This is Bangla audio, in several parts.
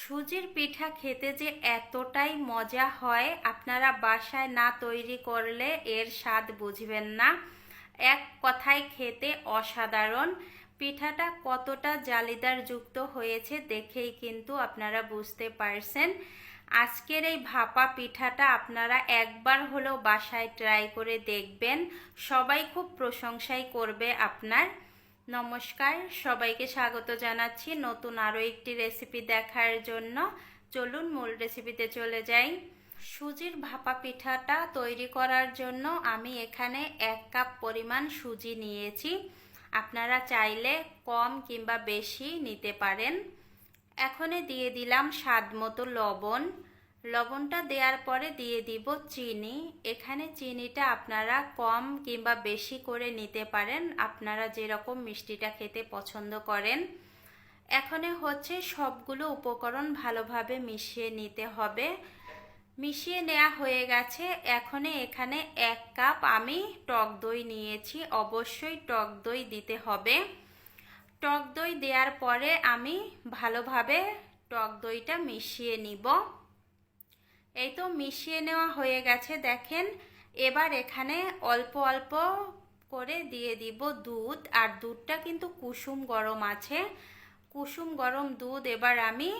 সুজির পিঠা খেতে যে এতটাই মজা হয়, আপনারা বাসায় না তৈরি করলে এর স্বাদ বুঝবেন না। এক কথায় খেতে অসাধারণ। পিঠাটা কতটা জালিদার যুক্ত হয়েছে দেখেই কিন্তু আপনারা বুঝতে পারছেন। আজকের এই ভাপা পিঠাটা আপনারা একবার হলেও বাসায় ট্রাই করে দেখবেন। সবাই খুব প্রশংসাই করবে আপনার। নমস্কার, সবাইকে স্বাগত জানাচ্ছি নতুন আরও একটি রেসিপি দেখার জন্য। চলুন মূল রেসিপিতে চলে যাই। সুজির ভাপা পিঠাটা তৈরি করার জন্য আমি এখানে এক কাপ পরিমাণ সুজি নিয়েছি। আপনারা চাইলে কম কিংবা বেশি নিতে পারেন। এখনে দিয়ে দিলাম স্বাদ মতো লবণ। লবণটা দেওয়ার পরে দিয়ে দিব চিনি। এখানে চিনিটা আপনারা কম কিংবা বেশি করে নিতে পারেন। আপনারা যেরকম মিষ্টিটা খেতে পছন্দ করেন। এখানে হচ্ছে সবগুলো উপকরণ ভালোভাবে মিশিয়ে নিতে হবে। মিশিয়ে নেওয়া হয়ে গেছে। এখনে এখানে এক কাপ আমি টক দই নিয়েছি। অবশ্যই টক দই দিতে হবে। টক দই দেওয়ার পরে আমি ভালোভাবে টক দইটা মিশিয়ে নিব। এই তো মিশিয়ে নেওয়া হয়ে গেছে, দেখেন। এবার এখানে অল্প অল্প করে দিয়ে দিব দুধ, আর দুধটা কিন্তু কুসুম গরম আছে। কুসুম গরম দুধ এবার আমি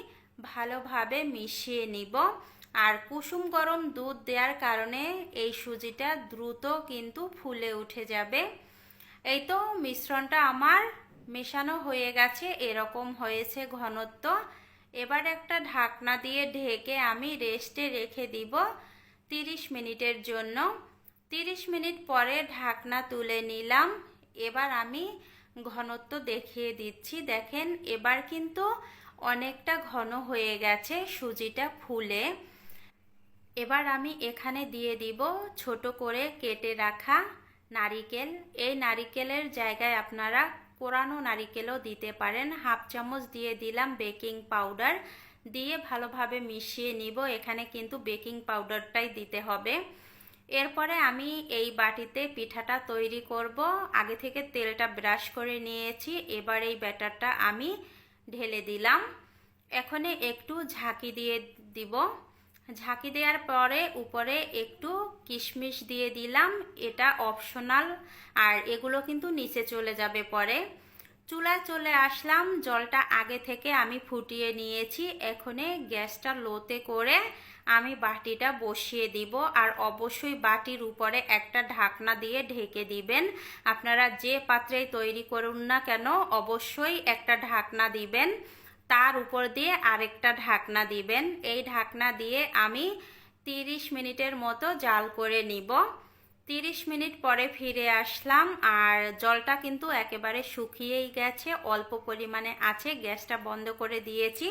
ভালোভাবে মিশিয়ে নিব। আর কুসুম গরম দুধ দেওয়ার কারণে এই সুজিটা দ্রুত কিন্তু ফুলে উঠে যাবে। এই তো মিশ্রণটা আমার মেশানো হয়ে গেছে, এরকম হয়েছে ঘনত্ব। এবার একটা ঢাকনা দিয়ে ঢেকে আমি রেস্টে রেখে দিব তিরিশ মিনিটের জন্য। তিরিশ মিনিট পরে ঢাকনা তুলে নিলাম। এবার আমি ঘনত্ব দেখিয়ে দিচ্ছি। দেখেন, এবার কিন্তু অনেকটা ঘন হয়ে গেছে, সুজিটা ফুলে। এবার আমি এখানে দিয়ে দিব ছোট করে কেটে রাখা নারিকেল। এই নারিকেলের জায়গায় আপনারা কোরানো নারিকেলও দিতে পারেন। হাফ চামচ দিয়ে দিলাম বেকিং পাউডার। দিয়ে ভালোভাবে মিশিয়ে নিব। এখানে কিন্তু বেকিং পাউডারটাই দিতে হবে। এরপরে আমি এই বাটিতে পিঠাটা তৈরি করব। আগে থেকে তেলটা ব্রাশ করে নিয়েছি। এবার এই ব্যাটারটা আমি ঢেলে দিলাম। এখানে একটু ঝাঁকি দিয়ে দিব। ঝাঁকি দেওয়ার পরে উপরে একটু কিশমিশ দিয়ে দিলাম, এটা অপশনাল আর এগুলো কিন্তু নিচে চলে যাবে পরে। চুলায় চলে আসলাম, জলটা আগে থেকে আমি ফুটিয়ে নিয়েছি, এখনে গ্যাসটা লোতে করে আমি বাটিটা বসিয়ে দিব, আর অবশ্যই বাটির উপরে একটা ঢাকনা দিয়ে ঢেকে দিবেন। আপনারা যে পাত্রেই তৈরি করুন না কেন, অবশ্যই একটা ঢাকনা দিবেন। তার উপর দিয়ে আরেকটা ঢাকনা দিবেন। এই ঢাকনা দিয়ে আমি তিরিশ মিনিটের মতো জাল করে নিব। তিরিশ মিনিট পরে ফিরে আসলাম আর জলটা কিন্তু একেবারে শুকিয়েই গেছে, অল্প পরিমাণে আছে, গ্যাসটা বন্ধ করে দিয়েছি।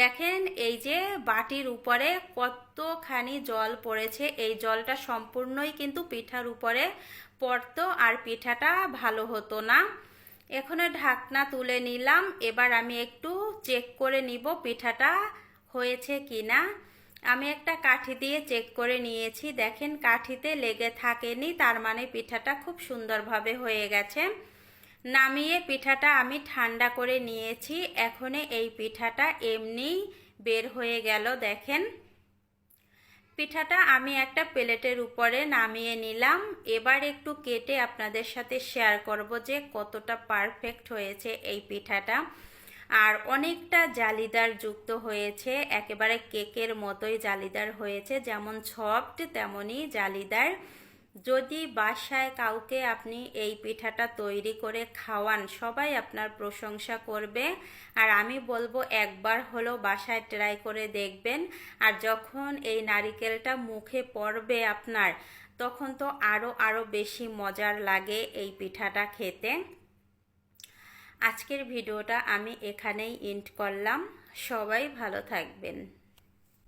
দেখেন এই যে বাটির উপরে কতখানি জল পড়েছে, এই জলটা সম্পূর্ণই কিন্তু পিঠার উপরে পড়তো আর পিঠাটা ভালো হতো না। এখানে ঢাকনা তুলে নিলাম। এবার আমি একটু চেক করে নিব পিঠাটা হয়েছে কি না আমি একটা কাঠি দিয়ে চেক করে নিয়েছি। দেখেন কাঠিতে লেগে থাকেনি, তার মানে পিঠাটা খুব সুন্দরভাবে হয়ে গেছে। নামিয়ে পিঠাটা আমি ঠান্ডা করে নিয়েছি। এখন এই পিঠাটা এমনি বের হয়ে গেল, দেখেন। পিঠাটা আমি একটা প্লেটের উপরে নামিয়ে নিলাম। এবার একটু কেটে আপনাদের সাথে শেয়ার করব যে কতটা পারফেক্ট হয়েছে এই পিঠাটা। আর অনেকটা জালিদার যুক্ত হয়েছে, একেবারে কেকের মতোই জালিদার হয়েছে, যেমন সফট তেমনই জালিদার। যদি বাসায় কাউকে আপনি এই পিঠাটা তৈরি করে খাওয়ান, সবাই আপনার প্রশংসা করবে। আর আমি বলব, একবার হলো বাসায় ট্রাই করে দেখবেন। আর যখন এই নারিকেলটা মুখে পড়বে আপনার, তখন তো আরও আরও বেশি মজার লাগে এই পিঠাটা খেতে। আজকের ভিডিওটা আমি এখানেই এন্ড করলাম। সবাই ভালো থাকবেন।